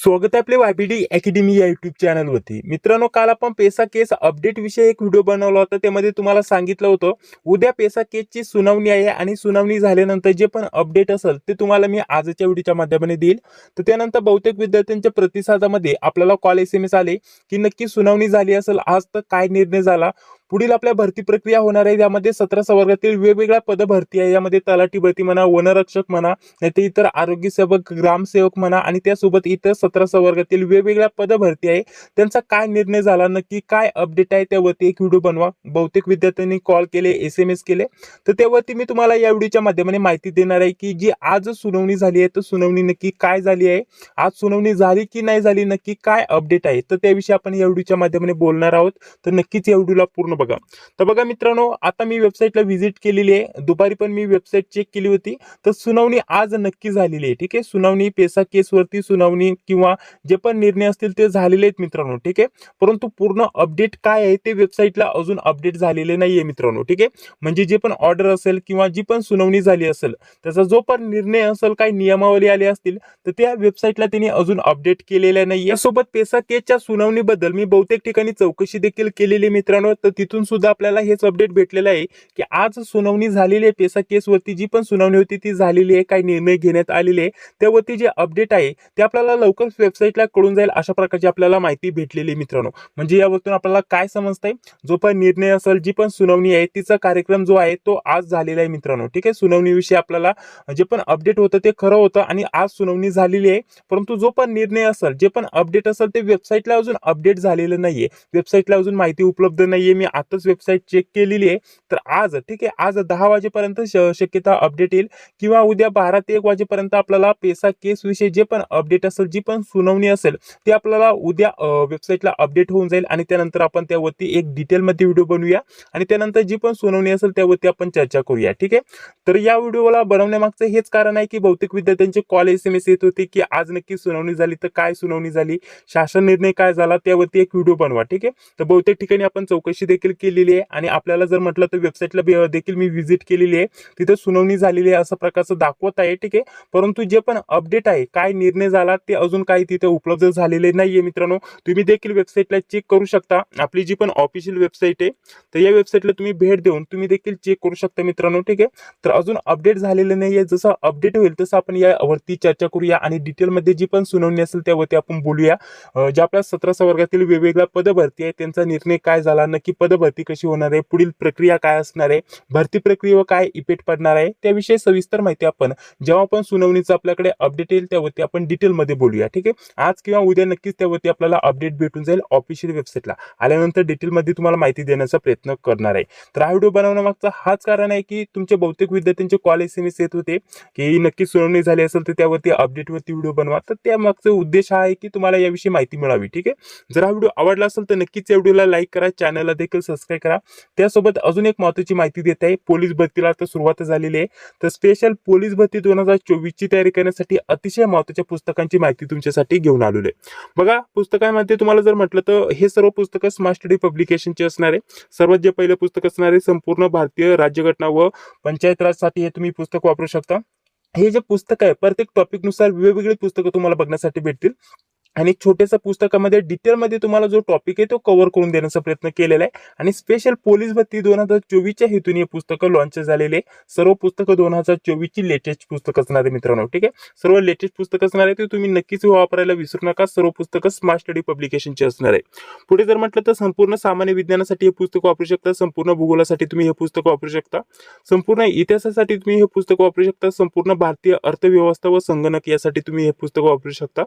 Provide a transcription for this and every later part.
स्वागत आहे आपले वायबीडी अकॅडमी या युट्यूब चॅनलवरती मित्रांनो काल आपण पेसा केस अपडेट विषयी एक व्हिडिओ बनवला होता. त्यामध्ये तुम्हाला सांगितलं होतं उद्या पेसा केसची सुनावणी आहे आणि सुनावणी झाल्यानंतर जे पण अपडेट असेल ते तुम्हाला मी आजच्या व्हिडिओच्या माध्यमाने देईल. तर त्यानंतर बहुतेक विद्यार्थ्यांच्या प्रतिसादामध्ये आपल्याला कॉल एस एम एस आले की नक्की सुनावणी झाली असेल आज तर काय निर्णय झाला? पुढील आपल्या भरती प्रक्रिया होणार आहे. यामध्ये सतरा संवर्गातील वेगवेगळ्या पद भरती आहे. यामध्ये तलाठी भरती म्हणा वनरक्षक म्हणा नाही तर इतर आरोग्य सेवक ग्रामसेवक म्हणा आणि त्यासोबत इतर सतरा संवर्गातील वेगवेगळ्या पद भरती आहे. त्यांचा काय निर्णय झाला? नक्की काय अपडेट आहे? त्यावरती एक व्हिडिओ बनवा. बहुतेक विद्यार्थ्यांनी कॉल केले एस एम एस केले. तर त्यावरती मी तुम्हाला या व्हिडिओच्या माध्यमाने माहिती देणार आहे की जी आज सुनावणी झाली आहे तर सुनावणी नक्की काय झाली आहे? आज सुनावणी झाली की नाही झाली? नक्की काय अपडेट आहे? तर त्याविषयी आपण या व्हिडिओच्या माध्यमाने बोलणार आहोत. तर नक्कीच या व्हिडिओला पूर्ण बघा. तर बघा मित्रांनो आता मी वेबसाईटला व्हिजिट केलेली आहे. दुपारी पण मी वेबसाईट चेक केली होती. तर सुनावणी आज नक्की झालेली आहे ठीक आहे? सुनावणी पेसा केसवरती सुनावणी किंवा जे पण निर्णय असतील ते झालेले आहेत मित्रांनो ठीक आहे? परंतु पूर्ण अपडेट काय आहे ते वेबसाईटला अजून अपडेट झालेले नाहीये मित्रांनो ठीक आहे? म्हणजे जे पण ऑर्डर असेल किंवा जी पण सुनावणी झाली असेल त्याचा जो पण निर्णय असेल काही नियमावली आले असतील तर त्या वेबसाईटला त्यांनी अजून अपडेट केलेल्या नाही यासोबत पेसा केसच्या सुनावणीबद्दल मी बहुतेक ठिकाणी चौकशी देखील केलेली आहे मित्रांनो. तर तिथून सुद्धा आपल्याला हेच अपडेट भेटलेलं आहे की आज सुनावणी झालेली आहे. पेसा केसवरती जी पण सुनावणी होती ती झालेली आहे. काही निर्णय घेण्यात आलेले आहे. त्यावरती जे अपडेट आहे ते आपल्याला लवकरच वेबसाईटला कळून जाईल अशा प्रकारची आपल्याला माहिती भेटलेली आहे मित्रांनो. म्हणजे यावरतून आपल्याला काय समजतंय जो पण निर्णय असेल जी पण सुनावणी आहे तिचा कार्यक्रम जो आहे तो आज झालेला आहे मित्रांनो. ठीक आहे? सुनावणीविषयी आपल्याला जे पण अपडेट होतं ते खरं होतं आणि आज सुनावणी झालेली आहे. परंतु जो पण निर्णय असेल जे पण अपडेट असेल ते वेबसाईटला अजून अपडेट झालेलं नाहीये. वेबसाईटला अजून माहिती उपलब्ध नाहीये. मी आताच वेबसाईट चेक केलेली आहे. तर आज ठीक आहे आज दहा वाजेपर्यंत श- शक्यता अपडेट येईल किंवा उद्या बारा ते एक वाजेपर्यंत आपल्याला पेसा केस विषयी जे पण अपडेट असेल जी पण सुनावणी असेल ते आपल्याला उद्या वेबसाईटला अपडेट होऊन जाईल आणि त्यानंतर आपण त्यावरती एक डिटेलमध्ये व्हिडिओ बनवूया आणि त्यानंतर जी पण सुनावणी असेल त्यावरती आपण चर्चा करूया ठीक आहे? तर या व्हिडिओला बनवण्यामागचं हेच कारण आहे की बहुतेक विद्यार्थ्यांचे कॉल एस एम एस येत होते की आज नक्की सुनावणी झाली तर काय सुनावणी झाली शासन निर्णय काय झाला त्यावरती एक व्हिडिओ बनवा ठीक आहे? तर बहुतेक ठिकाणी आपण चौकशी देखील केलेली आहे. आणि आपल्याला जर म्हटलं तर वेबसाईटला देखील मी व्हिजिट केलेली आहे. तिथं सुनावणी झालेली आहे असं प्रकारचं दाखवत आहे ठीक आहे. परंतु जे पण अपडेट आहे काय निर्णय झाला ते अजून काही तिथे उपलब्ध झालेले नाहीये मित्रांनो. तुम्ही देखील वेबसाईटला चेक करू शकता. आपली जी पण ऑफिशियल वेबसाईट आहे तर या वेबसाईटला तुम्ही भेट देऊन तुम्ही देखील चेक करू शकता मित्रांनो ठीक आहे. तर अजून अपडेट झालेलं नाहीये. जसं अपडेट होईल तसं आपण यावरती चर्चा करूया. आणि डिटेलमध्ये जी पण सुनावणी असेल त्यावरती आपण बोलूया. ज्या आपल्या सतरा वर्गातील वेगवेगळ्या पदभरती आहे त्यांचा निर्णय काय झाला नक्की पद भरती कशी होणार आहे? पुढील प्रक्रिया काय असणार आहे? भरती प्रक्रियेवर काय इफेक्ट पडणार आहे? त्याविषयी सविस्तर माहिती आपण जेव्हा आपण सुनावणीचं आपल्याकडे अपडेट येईल त्यावरती आपण डिटेलमध्ये बोलूया ठीक आहे? आज किंवा उद्या नक्कीच त्यावरती आपल्याला अपडेट भेटून जाईल ऑफिशियल वेबसाईटला आल्यानंतर डिटेलमध्ये तुम्हाला माहिती देण्याचा प्रयत्न करणार आहे. तर हा व्हिडिओ बनवण्यामागचा हाच कारण आहे की तुमचे बहुतेक विद्यार्थ्यांचे कॉल एस एम एस येत होते की नक्की सुनावणी झाली असेल तर त्यावरती अपडेटवरती व्हिडिओ बनवा. तर त्यामागचा उद्देश हा आहे की तुम्हाला याविषयी माहिती मिळावी ठीक आहे? जर हा व्हिडिओ आवडला असेल तर नक्कीच या व्हिडिओला लाईक करा चॅनलला देखील सबस्क्राईब करा. त्यासोबत अजून एक महत्त्वाची माहिती देत आहे. पोलीस भरतीला तर सुरुवात झालेली आहे. तर स्पेशल पोलीस भरती दोन हजार चोवीसची तयारी करण्यासाठी अतिशय महत्त्वाच्या पुस्तकांची माहिती तुमच्यासाठी घेऊन आलेलो आहे. बघा पुस्तकांमध्ये तुम्हाला जर म्हटलं तर हे सर्व पुस्तकं स्मार्ट स्टडी पब्लिकेशनचे असणार आहे. सर्वात जे पहिलं पुस्तक असणार आहे संपूर्ण भारतीय राज्यघटना व पंचायत राजसाठी हे तुम्ही पुस्तक वापरू शकता. हे जे पुस्तक आहे प्रत्येक टॉपिकनुसार वेगवेगळी पुस्तकं तुम्हाला बघण्यासाठी भेटतील. आणि छोट्याशा पुस्तकामध्ये डिटेलमध्ये तुम्हाला जो टॉपिक आहे तो कव्हर करून देण्याचा प्रयत्न केलेला आहे. आणि स्पेशल पोलीस भरती दोन हजार चोवीसच्या हेतून हे पुस्तकं लॉन्च झालेले सर्व पुस्तकं दोन हजार चोवीसची लेटेस्ट पुस्तक असणार आहे मित्रांनो ठीक आहे? सर्व लेटेस्ट पुस्तक असणार आहे ते तुम्ही नक्कीच वापरायला विसरू नका. सर्व पुस्तकं स्मार्ट स्टडी पब्लिकेशनची असणार आहे. पुढे जर म्हटलं तर संपूर्ण सामान्य विज्ञानासाठी हे पुस्तक वापरू शकता. संपूर्ण भूगोलासाठी तुम्ही हे पुस्तक वापरू शकता. संपूर्ण इतिहासासाठी तुम्ही हे पुस्तक वापरू शकता. संपूर्ण भारतीय अर्थव्यवस्था व संगणक यासाठी तुम्ही हे पुस्तक वापरू शकता.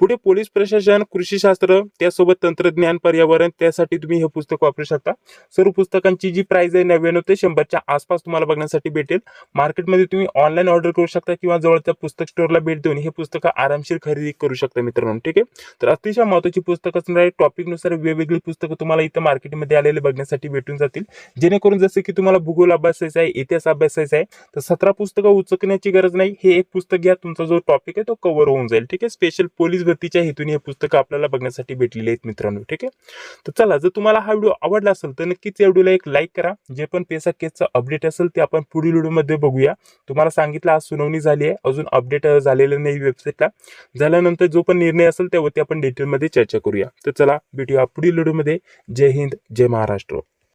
पुढे पोलीस प्रशासन कृषीशास्त्र त्यासोबत तंत्रज्ञान पर्यावरण त्यासाठी तुम्ही हे पुस्तक वापरू शकता. सर्व पुस्तकांची जी प्राइस आहे नव्याण्णव ते शंभरच्या आसपास तुम्हाला बघण्यासाठी भेटेल. मार्केटमध्ये तुम्ही ऑनलाईन ऑर्डर करू शकता किंवा जवळच्या पुस्तक स्टोअरला भेट देऊन हे पुस्तकं आरामशीर खरेदी करू शकता मित्रांनो. ठीक आहे? तर अतिशय महत्त्वाची पुस्तकं असणार आहे. टॉपिकनुसार वेगवेगळी पुस्तकं तुम्हाला इथं मार्केटमध्ये आलेले बघण्यासाठी भेटून जातील. जेणेकरून जसं की तुम्हाला भूगोल अभ्यासायचा आहे इतिहास अभ्यासायचा आहे तर सतरा पुस्तकं उचकण्याची गरज नाही. हे एक पुस्तक घ्या तुमचा जो टॉपिक आहे तो कव्हर होऊन जाईल. ठीक आहे? स्पेशल पोलीस भरतीच्या हेतून हे पुस्तकं आपल्याला बघण्यासाठी भेटलेली आहेत मित्रांनो ठीक आहे? तर चला जर तुम्हाला हा व्हिडिओ आवडला असेल तर नक्कीच या व्हिडिओला एक लाईक करा. जे पण पेसा केसचं अपडेट असेल ते आपण पुढील व्हिडिओमध्ये बघूया. तुम्हाला सांगितलं आज सुनावणी झाली आहे. अजून अपडेट झालेलं नाही वेबसाईटला झाल्यानंतर जो पण निर्णय असेल त्यावरती आपण डिटेलमध्ये चर्चा करूया. तर चला भेटूया पुढील व्हिडिओमध्ये. जय हिंद जय महाराष्ट्र.